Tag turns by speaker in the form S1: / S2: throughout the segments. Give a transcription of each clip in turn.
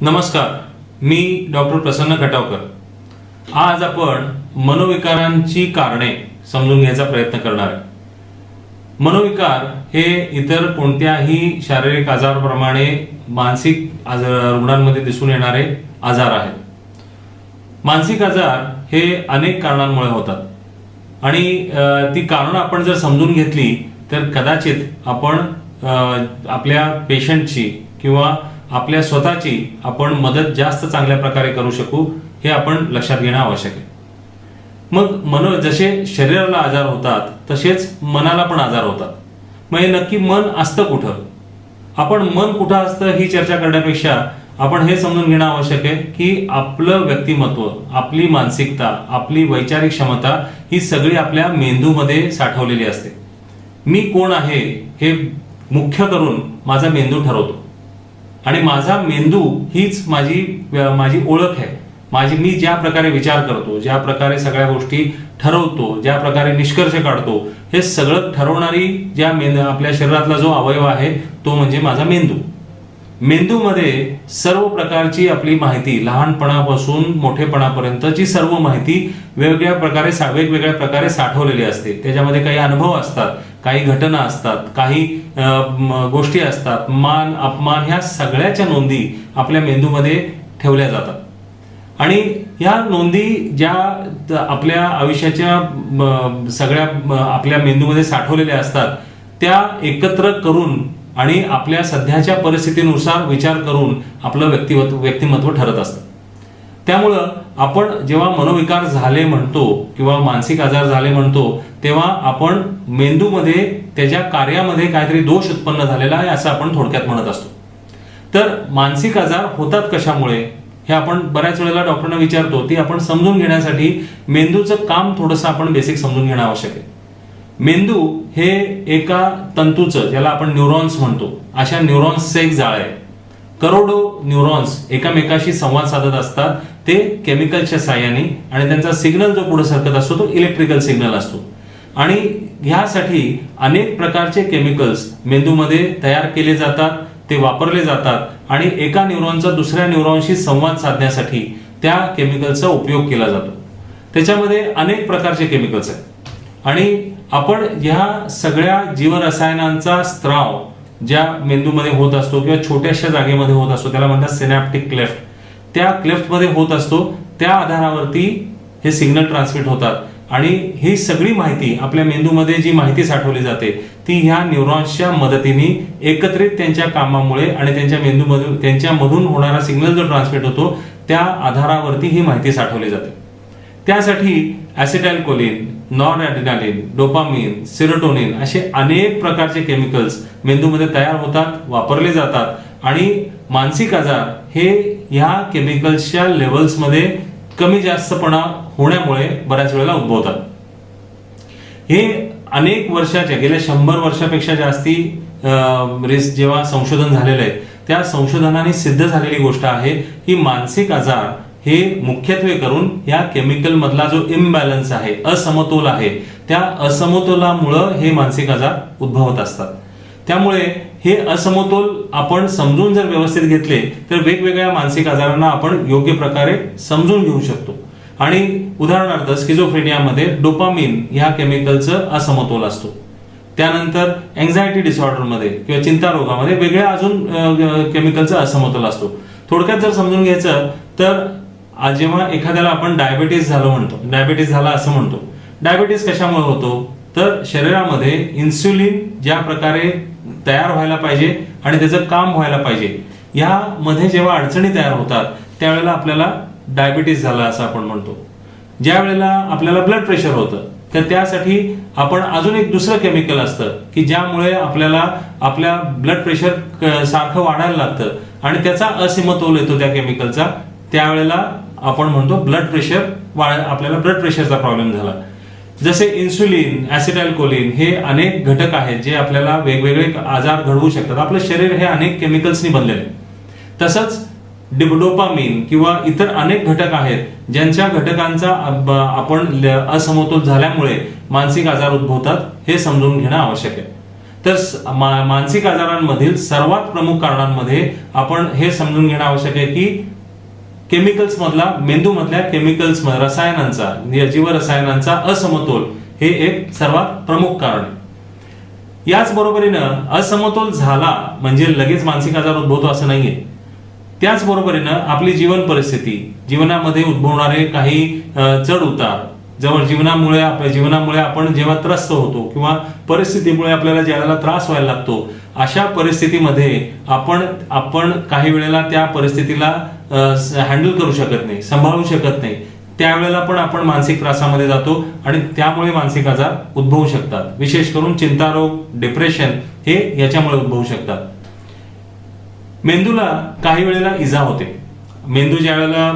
S1: नमस्कार मी डॉक्टर प्रसन्न खटावकर. आज आपण मनोविकारांची कारणे समजून घ्यायचा प्रयत्न करणार आहे. मनोविकार हे इतर कोणत्याही शारीरिक आजाराप्रमाणे मानसिक आजार रुग्णांमध्ये दिसून येणारे आजार आहेत. मानसिक आजार हे अनेक कारणांमुळे होतात. आणि ती कारणं आपण जर समजून घेतली तर कदाचित आपण आपल्या पेशंटची किंवा आपल्या स्वतःची आपण मदत जास्त चांगल्या प्रकारे करू शकू हे आपण लक्षात घेणं आवश्यक आहे. मग मन जसे शरीराला आजार होतात तसेच मनाला पण आजार होतात. मग हे नक्की मन असतं कुठं? आपण मन कुठं असतं ही चर्चा करण्यापेक्षा आपण हे समजून घेणं आवश्यक आहे की आपलं व्यक्तिमत्व आपली मानसिकता आपली वैचारिक क्षमता ही सगळी आपल्या मेंदूमध्ये साठवलेली असते. मी कोण आहे हे मुख्य करून माझा मेंदू ठरवतो. आणि माझा मेंदू हीच माझी माझी ओळख आहे. माझी मी ज्या प्रकारे विचार करतो ज्या प्रकारे सगळ्या गोष्टी ठरवतो ज्या प्रकारे निष्कर्ष काढतो हे सगळं ठरवणारी ज्या मेंदू आपल्या शरीरातला जो अवयव आहे तो म्हणजे माझा मेंदू. मेंदूमध्ये सर्व प्रकारची आपली माहिती लहानपणापासून मोठेपणापर्यंतची सर्व माहिती वेगवेगळ्या प्रकारे सा- वेगवेगळ्या प्रकारे साठवलेली असते. त्याच्यामध्ये काही अनुभव असतात. काही घटना असतात काही गोष्टी असतात मान अपमान ह्या सगळ्याच्या नोंदी आपल्या मेंदूमध्ये ठेवल्या जातात. आणि ह्या नोंदी ज्या आपल्या आयुष्याच्या सगळ्या आपल्या मेंदूमध्ये साठवलेल्या असतात त्या एकत्र करून आणि आपल्या सध्याच्या परिस्थितीनुसार विचार करून आपलं व्यक्तिमत्व व्यक्तिमत्व ठरत असतं. त्यामुळं आपण जेव्हा मनोविकार झाले म्हणतो किंवा मानसिक आजार झाले म्हणतो तेव्हा आपण मेंदूमध्ये त्याच्या कार्यामध्ये काहीतरी दोष उत्पन्न झालेला आहे असं आपण थोडक्यात म्हणत असतो. तर मानसिक आजार होतात कशामुळे? हे आपण बऱ्याच वेळेला डॉक्टरना विचारतो. ती आपण समजून घेण्यासाठी मेंदूचं काम थोडंसं आपण बेसिक समजून घेणं आवश्यक आहे. मेंदू हे एका तंतूचं ज्याला आपण न्यूरॉन्स म्हणतो अशा न्यूरॉन्सचं एक जाळ आहे. करोडो न्यूरॉन्स एकामेकाशी संवाद साधत असतात. ते केमिकलच्या साह्याने आणि त्यांचा सिग्नल जो पुढे सरकत असतो तो इलेक्ट्रिकल सिग्नल असतो. आणि ह्यासाठी अनेक प्रकारचे केमिकल्स मेंदूमध्ये तयार केले जातात ते वापरले जातात आणि एका न्यूरॉनचा दुसऱ्या न्यूरॉनशी संवाद साधण्यासाठी त्या केमिकलचा उपयोग केला जातो. त्याच्यामध्ये अनेक प्रकारचे केमिकल्स आहेत. आणि आपण ह्या सगळ्या जीवरसायनांचा स्त्राव ज्या मेंदूमध्ये होत असतो किंवा छोट्याशा जागेमध्ये होत असतो त्याला म्हणतात सिनॅप्टिक क्लेफ्ट त्या क्लेफ्टमध्ये होत असतो त्या आधारावरती हे सिग्नल ट्रान्समिट होतात. आणि ही सगळी माहिती आपल्या मेंदूमध्ये जी माहिती साठवली जाते ती ह्या न्यूरॉन्सच्या मदतीने एकत्रित त्यांच्या कामामुळे आणि त्यांच्या मेंदूमधून त्यांच्यामधून होणारा सिग्नल जो ट्रान्समिट होतो त्या आधारावरती ही माहिती साठवली जाते. त्यासाठी acetyl choline noradrenaline dopamine serotonin असे अनेक प्रकारचे केमिकल्स मेंदूमध्ये तयार होतात वापरले जातात आणि मानसिक आजार हे ह्या केमिकल्सच्या लेवल्समध्ये कमी जास्तपणा होण्यामुळे बऱ्याच वेळेला उद्भवतात. हे अनेक वर्षाच्या गेल्या शंभर वर्षापेक्षा जास्ती रिस जेव्हा संशोधन झालेलं आहे त्या संशोधनाने सिद्ध झालेली गोष्ट आहे की मानसिक आजार हे मुख्यत्वे करून या केमिकल मधला जो इम्बॅलन्स आहे असमतोल आहे त्या असमतोलामुळं हे मानसिक आजार उद्भवत असतात. त्यामुळे हे असमतोल आपण समजून जर व्यवस्थित घेतले तर वेगवेगळ्या मानसिक आजारांना आपण योग्य प्रकारे समजून घेऊ शकतो. आणि उदाहरणार्थ स्किझोफ्रेनियामध्ये डोपामिन ह्या केमिकलचं असमतोल असतो. त्यानंतर अँझायटी डिसऑर्डरमध्ये किंवा चिंता रोगामध्ये वेगळ्या अजून केमिकलचा असमतोल असतो. थोडक्यात जर समजून घ्यायचं तर जेव्हा एखाद्याला आपण डायबिटीस झालं म्हणतो डायबिटीस झाला असं म्हणतो डायबिटीस कशामुळे होतो? तर शरीरामध्ये इन्सुलिन ज्या प्रकारे तयार व्हायला पाहिजे आणि त्याचं काम व्हायला पाहिजे यामध्ये जेव्हा अडचणी तयार होतात त्यावेळेला आपल्याला डायबिटीस झाला असं आपण म्हणतो. ज्या वेळेला आपल्याला ब्लड प्रेशर होतं तर त्यासाठी आपण अजून एक दुसरं केमिकल असतं की ज्यामुळे आपल्याला आपल्या ब्लड प्रेशर सारखं वाढायला लागतं आणि त्याचा असीमतोल येतो त्या केमिकलचा त्यावेळेला आपण म्हणतो ब्लड प्रेशर वाढ आपल्याला ब्लड प्रेशरचा प्रॉब्लेम झाला. जसे इन्सुलिन ऍसिटाइल हे अनेक घटक आहेत जे आपल्याला वेगवेगळे आजार घडवू शकतात. आपलं शरीर हे अनेक केमिकल्सनी बनलेलं आहे. तसंच डिबडोपामिन किंवा इतर अनेक घटक आहेत ज्यांच्या घटकांचा आपण असमतोल झाल्यामुळे मानसिक आजार उद्भवतात हे समजून घेणं आवश्यक आहे. तर मानसिक आजारांमधील सर्वात प्रमुख कारणांमध्ये आपण हे समजून घेणं आवश्यक आहे की केमिकल्स मधला मेंदू मधल्या केमिकल्स रसायनांचा या जीवरसायनांचा असमतोल हे एक सर्वात प्रमुख कारण आहे. याच बरोबरीनं असमतोल झाला म्हणजे लगेच मानसिक आजार उद्भवतो असं नाहीये. त्याच बरोबरीनं आपली जीवन परिस्थिती जीवनामध्ये उद्भवणारे काही चढ उतार जवळ जीवनामुळे आपल्या जीवनामुळे आपण जेव्हा त्रस्त होतो किंवा परिस्थितीमुळे आपल्याला ज्याला त्रास व्हायला लागतो अशा परिस्थितीमध्ये आपण आपण काही वेळेला त्या परिस्थितीला हँडल करू शकत नाही सांभाळू शकत नाही. त्यावेळेला पण आपण मानसिक त्रासामध्ये जातो आणि त्यामुळे मानसिक आजार उद्भवू शकतात. विशेष करून चिंतारोग डिप्रेशन हे याच्यामुळे उद्भवू शकतात. मेंदूला काही वेळेला इजा होते. मेंदू ज्या वेळेला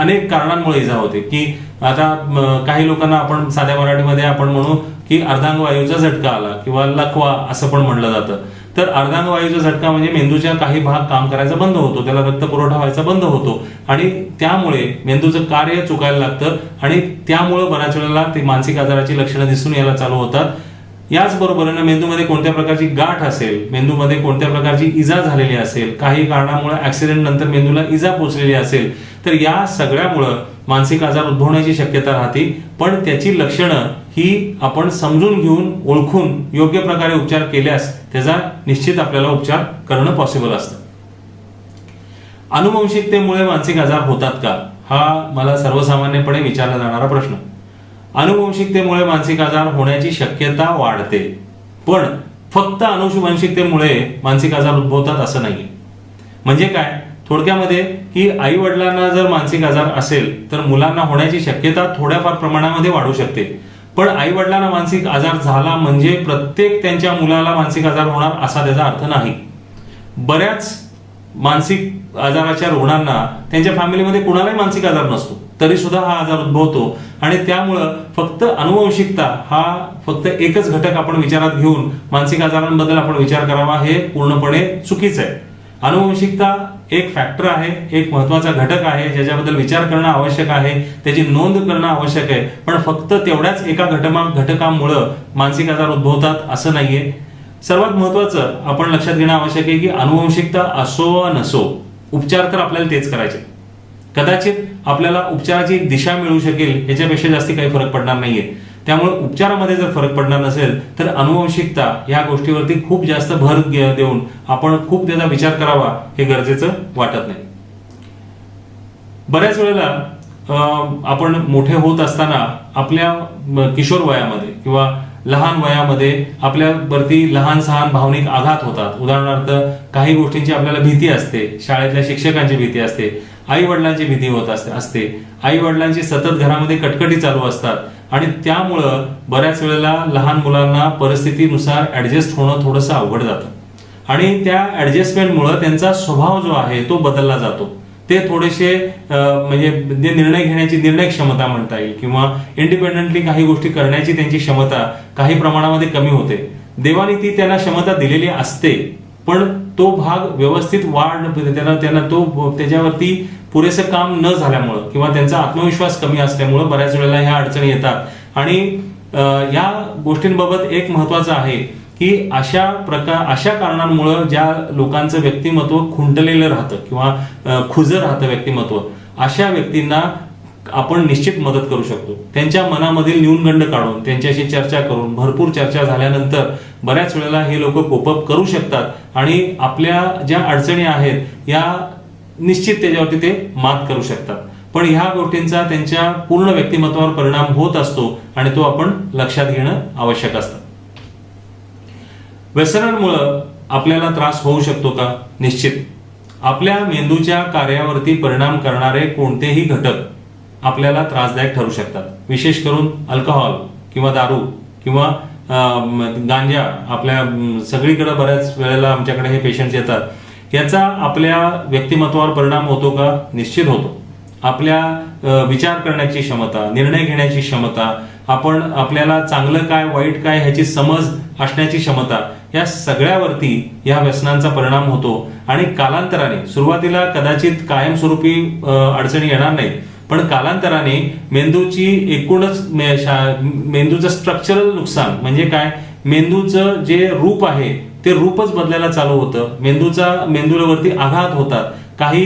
S1: अनेक कारणांमुळे इजा होते की आता काही लोकांना आपण साध्या मराठीमध्ये आपण म्हणू की अर्धांगवायूचा झटका आला किंवा लकवा असं पण म्हणलं जातं. तर अर्धांगवायूचा झटका म्हणजे मेंदूच्या काही भाग काम करायचा बंद होतो त्याला रक्त पुरवठा व्हायचा बंद होतो आणि त्यामुळे मेंदूचं कार्य चुकायला लागतं आणि त्यामुळे बऱ्याच वेळेला ते मानसिक आजाराची लक्षणं दिसून यायला चालू होतात. याचबरोबरीनं मेंदूमध्ये कोणत्या प्रकारची गाठ असेल मेंदूमध्ये कोणत्या प्रकारची इजा झालेली असेल काही कारणामुळे ऍक्सिडेंट नंतर मेंदूला इजा पोचलेली असेल तर या सगळ्यामुळं मानसिक आजार उद्भवण्याची शक्यता राहते. पण त्याची लक्षणं ही आपण समजून घेऊन ओळखून योग्य प्रकारे उपचार केल्यास त्याचा निश्चित आपल्याला उपचार करणं पॉसिबल असतं. अनुवंशिकतेमुळे मानसिक आजार होतात का? हा मला सर्वसामान्यपणे विचारला जाणारा प्रश्न. अनुवंशिकतेमुळे मानसिक आजार होण्याची शक्यता वाढते. पण फक्त अनुवंशिकतेमुळे मानसिक आजार उद्भवतात असं नाही म्हणजे काय? थोडक्यामध्ये की आई वडिलांना जर मानसिक आजार असेल तर मुलांना होण्याची शक्यता थोड्याफार प्रमाणामध्ये वाढू शकते. पण आई वडिलांना मानसिक आजार झाला म्हणजे प्रत्येक त्यांच्या मुलाला मानसिक आजार होणार असा त्याचा अर्थ नाही. बऱ्याच मानसिक आजाराच्या रुग्णांना त्यांच्या फॅमिलीमध्ये कुणालाही मानसिक आजार नसतो. तरी सुद्धा हा आजार उद्भवतो. आणि त्यामुळं फक्त अनुवंशिकता हा फक्त एकच घटक आपण विचारात घेऊन मानसिक आजारांबद्दल आपण विचार करावा हे पूर्णपणे चुकीचं आहे. अनुवंशिकता एक फॅक्टर आहे एक महत्त्वाचा घटक आहे ज्याच्याबद्दल विचार करणं आवश्यक आहे त्याची नोंद करणं आवश्यक आहे. पण फक्त तेवढ्याच एका घटमा घटकामुळं मानसिक आजार उद्भवतात असं नाहीये. सर्वात महत्वाचं आपण लक्षात घेणं आवश्यक आहे की अनुवंशिकता असो वा नसो उपचार तर आपल्याला तेच करायचे. कदाचित आपल्याला उपचाराची एक दिशा मिळू शकेल याच्यापेक्षा जास्ती काही फरक पडणार नाहीये. त्यामुळे उपचारामध्ये जर फरक पडणार नसेल तर अनुवंशिकता या गोष्टीवरती खूप जास्त भर देऊन आपण खूप त्याचा विचार करावा हे गरजेचं वाटत नाही. बऱ्याच वेळेला अं, आपण मोठे होत असताना आपल्या किशोर वयामध्ये किंवा लहान वयामध्ये आपल्यावरती लहान सहान भावनिक आघात होतात. उदाहरणार्थ काही गोष्टींची आपल्याला भीती असते शाळेतल्या शिक्षकांची भीती असते. आई वडिलांची भीती होत असते असते. आई वडिलांची सतत घरामध्ये कटकटी चालू असतात. आणि त्यामुळं बऱ्याच वेळेला लहान मुलांना परिस्थितीनुसार ऍडजस्ट होणं थोडंसं अवघड जातं. आणि त्या ॲडजस्टमेंटमुळं त्यांचा स्वभाव जो आहे तो बदलला जातो. ते थोडेसे म्हणजे जे निर्णय घेण्याची निर्णय क्षमता म्हणता येईल किंवा इंडिपेंडेंटली काही गोष्टी करण्याची त्यांची क्षमता काही प्रमाणामध्ये कमी होते. देवाने ती त्यांना क्षमता दिलेली असते पण तो भाग व्यवस्थित वाढ त्यांना त्यांना तो त्याच्यावरती पुरेसं काम न झाल्यामुळं किंवा त्यांचा आत्मविश्वास कमी असल्यामुळं बऱ्याच वेळेला ह्या अडचणी येतात. आणि या गोष्टींबाबत एक महत्वाचं आहे की अशा प्रकार अशा कारणांमुळं ज्या लोकांचं व्यक्तिमत्व खुंटलेलं राहतं किंवा खुजं राहतं व्यक्तिमत्व अशा व्यक्तींना आपण निश्चित मदत करू शकतो. त्यांच्या मनामधील न्यूनगंड काढून त्यांच्याशी चर्चा करून भरपूर चर्चा झाल्यानंतर बऱ्याच वेळेला हे लोक कोपअप करू शकतात आणि आपल्या ज्या अडचणी आहेत या निश्चित त्याच्यावरती ते मात करू शकतात. पण ह्या गोष्टींचा त्यांच्या पूर्ण व्यक्तिमत्वावर परिणाम होत असतो आणि तो आपण लक्षात घेणं आवश्यक असतं. व्यसनांमुळं आपल्याला त्रास होऊ शकतो का? निश्चित. आपल्या मेंदूच्या कार्यावरती परिणाम करणारे कोणतेही घटक आपल्याला त्रासदायक ठरू शकतात. विशेष करून अल्कोहोल किंवा दारू किंवा गांजा आपल्या सगळीकडे बऱ्याच वेळेला आमच्याकडे हे पेशंट्स येतात. याचा आपल्या व्यक्तिमत्वावर परिणाम होतो का? निश्चित होतो. आपल्या विचार करण्याची क्षमता निर्णय घेण्याची क्षमता आपण आपल्याला चांगलं काय वाईट काय ह्याची समज असण्याची क्षमता या सगळ्यावरती या व्यसनांचा परिणाम होतो. आणि कालांतराने सुरुवातीला कदाचित कायमस्वरूपी अडचणी येणार नाहीत. पण कालांतराने मेंदूची एकूणच मेंदूचं स्ट्रक्चरल नुकसान म्हणजे काय? मेंदूचं जे रूप आहे ते रूपच बदलायला चालू होतं. मेंदूचा मेंदूवरती आघात होतात. काही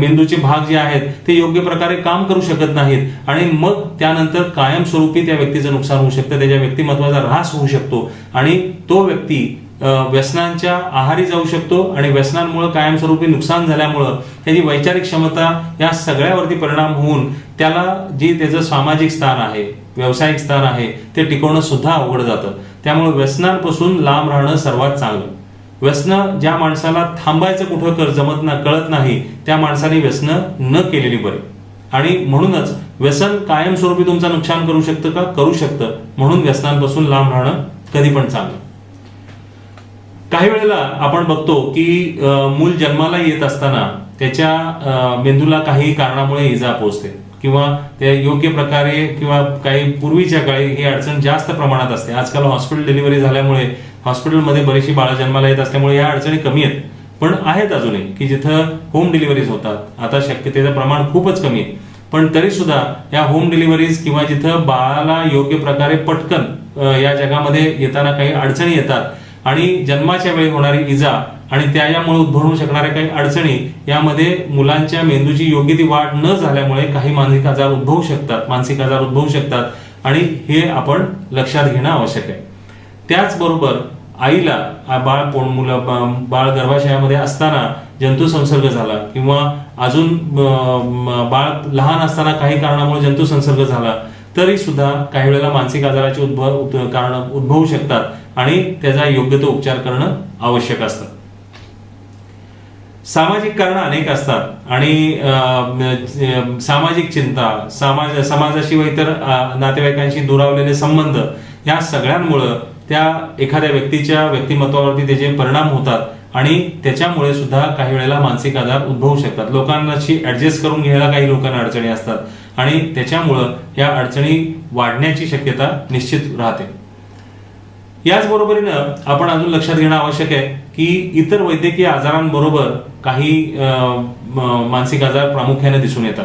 S1: मेंदूचे भाग जे आहेत ते योग्य प्रकारे काम करू शकत नाहीत. आणि मग त्यानंतर कायमस्वरूपी त्या व्यक्तीचं नुकसान होऊ शकतं. त्याच्या व्यक्तिमत्वाचा ऱ्हास होऊ शकतो. आणि तो व्यक्ती व्यसनांच्या आहारी जाऊ शकतो आणि व्यसनांमुळं कायमस्वरूपी नुकसान झाल्यामुळं त्याची वैचारिक क्षमता या सगळ्यावरती परिणाम होऊन त्याला जी त्याचं सामाजिक स्थान आहे व्यावसायिक स्थान आहे ते टिकवणं सुद्धा अवघड जातं. त्यामुळे व्यसनांपासून लांब राहणं सर्वात चांगलं. व्यसनं ज्या माणसाला थांबायचं कुठं कर जमत ना कळत नाही त्या माणसाने व्यसनं न केलेली बरी. आणि म्हणूनच व्यसन कायमस्वरूपी तुमचं नुकसान करू शकतं का? करू शकतं. म्हणून व्यसनांपासून लांब राहणं कधी पण चांगलं. काही वेळेला आपण बघतो की मूल जन्माला येत असताना त्याच्या मेंदूला काही कारणामुळे इजा पोहोचते किंवा ते योग्य प्रकारे किंवा काही पूर्वीच्या काळी ही अडचण जास्त प्रमाणात असते. आजकाल हॉस्पिटल डिलिव्हरी झाल्यामुळे हॉस्पिटलमध्ये बरीचशी बाळा जन्माला येत असल्यामुळे या अडचणी कमी आहेत. पण आहेत अजूनही की जिथं होम डिलिव्हरीज होतात. आता शक्यतेचं प्रमाण खूपच कमी आहे. पण तरी सुद्धा या होम डिलिव्हरीज किंवा जिथं बाळाला योग्य प्रकारे पटकन या जगामध्ये येताना काही अडचणी येतात आणि जन्माच्या वेळी होणारी इजा आणि त्यामुळे उद्भवू शकणाऱ्या काही अडचणी यामध्ये मुलांच्या मेंदूची योग्य ती वाढ न झाल्यामुळे काही मानसिक आजार उद्भवू शकतात मानसिक आजार उद्भवू शकतात आणि हे आपण लक्षात घेणं आवश्यक आहे. त्याचबरोबर आईला बाळ पोण मुलं बाळ गर्भाशयामध्ये असताना जंतू संसर्ग झाला किंवा अजून बाळ लहान असताना काही कारणामुळे जंतू संसर्ग झाला तरी सुद्धा काही वेळेला मानसिक आजाराचे उद्भव उद- कारण उद्भवू शकतात. आणि त्याचा योग्य तो उपचार करणं आवश्यक असतं. सामाजिक कारणं अनेक असतात आणि अं, सामाजिक चिंता समाज समाजाशिवाय इतर नातेवाईकांशी दुरावलेले संबंध या सगळ्यांमुळं त्या एखाद्या व्यक्तीच्या व्यक्तिमत्वावरती त्याचे परिणाम होतात आणि त्याच्यामुळे सुद्धा काही वेळेला मानसिक आजार उद्भवू शकतात. लोकांशी ऍडजस्ट करून घ्यायला काही लोकांना अडचणी असतात आणि त्याच्यामुळं या अडचणी वाढण्याची शक्यता निश्चित राहते. याचबरोबरीनं आपण अजून लक्षात घेणं आवश्यक आहे की इतर वैद्यकीय आजारांबरोबर काही मानसिक आजार प्रामुख्याने दिसून येतात.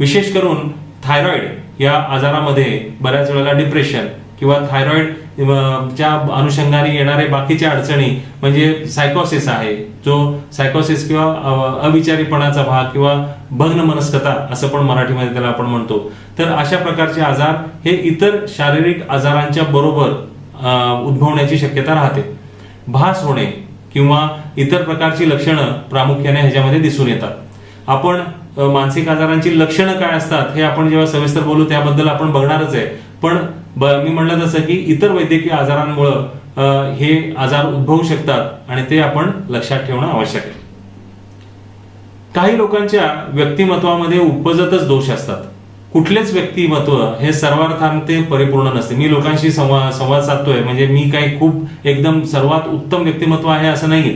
S1: विशेष करून थायरॉइड या आजारामध्ये बऱ्याच वेळेला डिप्रेशन किंवा थायरॉइड च्या अनुषंगाने येणारे बाकीच्या अडचणी म्हणजे सायकोसिस आहे जो सायकोसिस किंवा अविचारीपणाचा भाग किंवा भग्न मनस्कता असं पण मराठीमध्ये त्याला आपण म्हणतो. तर अशा प्रकारचे आजार हे इतर शारीरिक आजारांच्या बरोबर उद्भवण्याची शक्यता राहते. भास होणे किंवा इतर प्रकारची लक्षणं प्रामुख्याने ह्याच्यामध्ये दिसून येतात. आपण मानसिक आजारांची लक्षणं काय असतात हे आपण जेव्हा सविस्तर बोलू त्याबद्दल आपण बघणारच आहे. पण मी म्हणलं तसं की इतर वैद्यकीय आजारांमुळं हे आजार उद्भवू शकतात आणि ते आपण लक्षात ठेवणं आवश्यक आहे. काही लोकांच्या व्यक्तिमत्वामध्ये उपजतच दोष असतात. कुठलेच व्यक्तिमत्व हे सर्वार्थाने परिपूर्ण नसते. मी लोकांशी संवाद संवाद साधतोय. म्हणजे मी काही खूप एकदम सर्वात उत्तम व्यक्तिमत्व आहे असं नाहीये.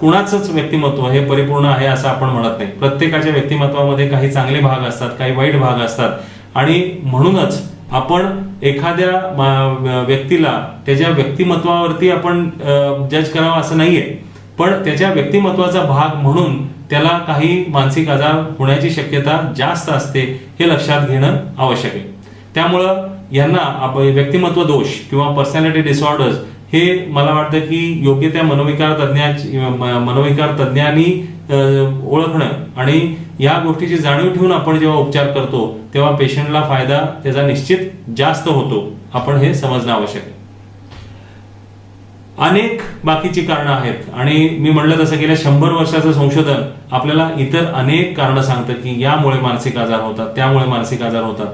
S1: कुणाचंच व्यक्तिमत्व हे परिपूर्ण आहे असं आपण म्हणत नाही. प्रत्येकाच्या व्यक्तिमत्वामध्ये काही चांगले भाग असतात काही वाईट भाग असतात. आणि म्हणूनच आपण एखाद्या व्यक्तीला त्याच्या व्यक्तिमत्वावरती आपण जज करावं असं नाहीये. पण त्याच्या व्यक्तिमत्वाचा भाग म्हणून त्याला काही मानसिक आजार होण्याची शक्यता जास्त असते हे लक्षात घेणं आवश्यक आहे. त्यामुळं यांना आपण व्यक्तिमत्व दोष किंवा पर्सनॅलिटी डिसऑर्डर्स हे मला वाटतं की योग्य त्या मनोविकार तज्ज्ञाची मनोविकार तज्ज्ञांनी ओळखणं आणि या गोष्टीची जाणीव ठेवून आपण जेव्हा उपचार करतो तेव्हा पेशंटला फायदा त्याचा निश्चित जास्त होतो. आपण हे समजणं आवश्यक आहे. अनेक बाकीची कारणं आहेत. आणि मी म्हणलं तसं गेल्या शंभर वर्षाचं संशोधन आपल्याला इतर अनेक कारणं सांगतं की यामुळे मानसिक आजार होतात त्यामुळे मानसिक आजार होतात.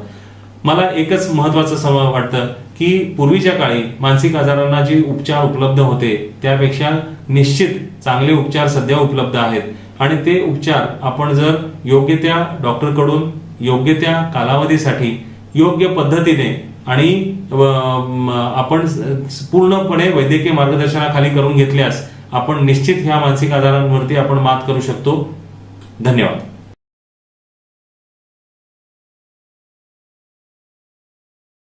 S1: मला एकच महत्वाचं सम वाटतं की पूर्वीच्या काळी मानसिक आजारांना जी उपचार उपलब्ध होते त्यापेक्षा निश्चित चांगले उपचार सध्या उपलब्ध आहेत. आणि ते उपचार आपण जर योग्य त्या डॉक्टरकडून योग्य त्या कालावधीसाठी योग्य पद्धतीने आणि आपण पूर्णपणे वैद्यकीय मार्गदर्शनाखाली करून घेतल्यास आपण निश्चित ह्या मानसिक आजारांवरती आपण मात करू शकतो. धन्यवाद.